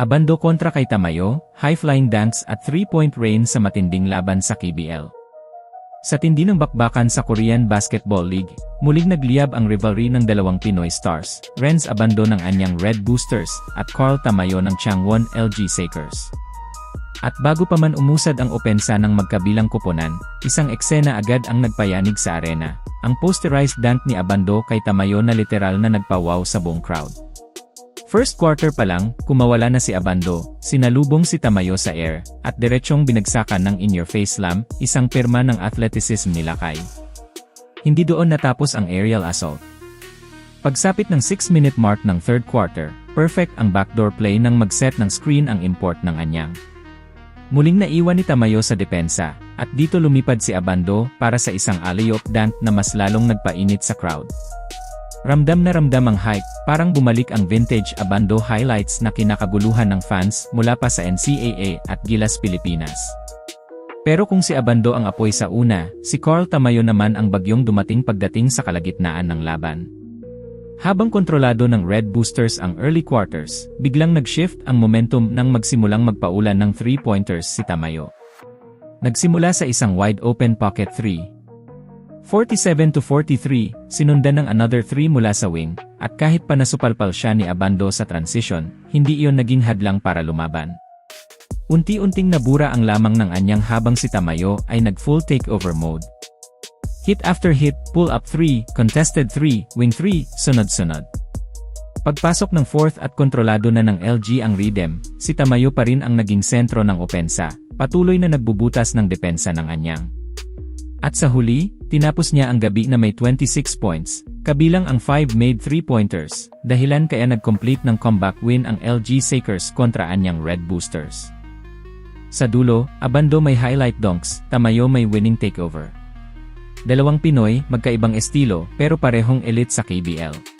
Abando kontra kay Tamayo, high-flying dance at 3-point rain sa matinding laban sa KBL. Sa tindi ng bakbakan sa Korean Basketball League, muling nagliyab ang rivalry ng dalawang Pinoy stars, Renz Abando ng anyang Red Boosters at Carl Tamayo ng Changwon LG Sakers. At bago pa man umusad ang opensa ng magkabilang kuponan, isang eksena agad ang nagpayanig sa arena. Ang posterized dunk ni Abando kay Tamayo na literal na nagpawaw sa buong crowd. First quarter pa lang, kumawala na si Abando, sinalubong si Tamayo sa air, at diretsyong binagsakan ng in-your-face slam, isang pirma ng athleticism nila kay. Hindi doon natapos ang aerial assault. Pagsapit ng 6-minute mark ng third quarter, perfect ang backdoor play nang mag-set ng screen ang import ng anyang. Muling naiwan ni Tamayo sa depensa, at dito lumipad si Abando para sa isang alley-oop dunk na mas lalong nagpainit sa crowd. Ramdam na ramdam ang hype, parang bumalik ang vintage Abando highlights na kinakaguluhan ng fans mula pa sa NCAA at Gilas Pilipinas. Pero kung si Abando ang apoy sa una, si Carl Tamayo naman ang bagyong dumating pagdating sa kalagitnaan ng laban. Habang kontrolado ng Red Boosters ang early quarters, biglang nag-shift ang momentum nang magsimulang magpaulan ng three-pointers si Tamayo. Nagsimula sa isang wide-open pocket 3, 47 to 43, sinundan ng another 3 mula sa wing, at kahit pa nasupalpal siya ni Abando sa transition, hindi iyon naging hadlang para lumaban. Unti-unting nabura ang lamang ng anyang habang si Tamayo ay nag-full takeover mode. Hit after hit, pull up 3, contested 3, wing 3, sunod-sunod. Pagpasok ng fourth at kontrolado na ng LG ang rhythm, si Tamayo pa rin ang naging sentro ng opensa, patuloy na nagbubutas ng depensa ng anyang. At sa huli, tinapos niya ang gabi na may 26 points, kabilang ang 5 made 3-pointers, dahilan kaya nag-complete ng comeback win ang LG Sakers kontra anyang Red Boosters. Sa dulo, Abando may highlight dunks, Tamayo may winning takeover. Dalawang Pinoy, magkaibang estilo, pero parehong elite sa KBL.